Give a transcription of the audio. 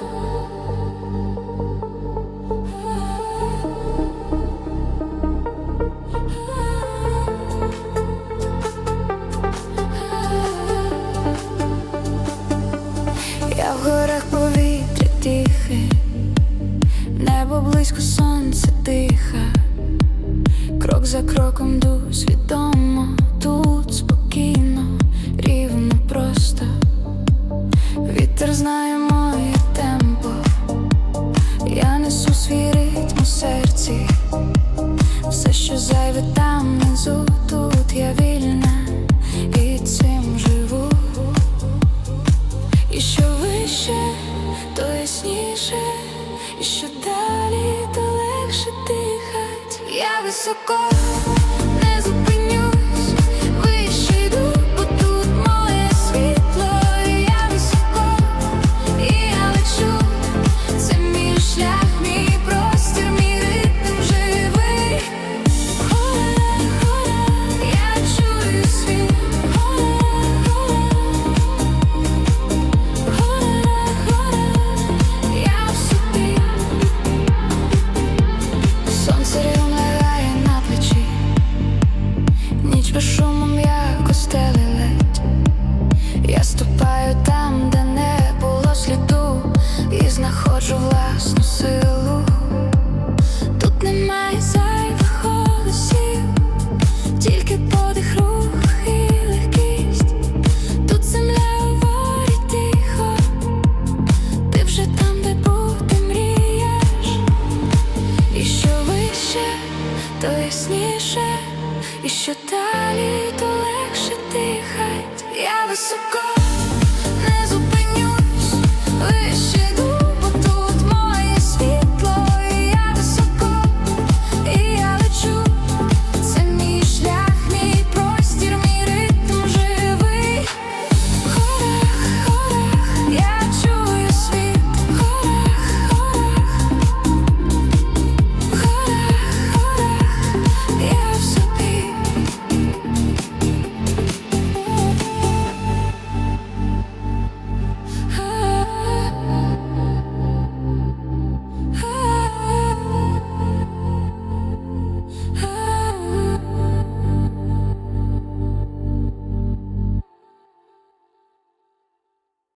Я в горах повітря тихе, небо близько сонце диха, ясніше, і що далі, то легше дихать. Я високо тут немає зайвих голосів, тільки подих рух і легкість, тут земля говорить тихо, ти вже там, де бути мрієш, і що вище, то ясніше, і що далі, то легше дихать, я високо.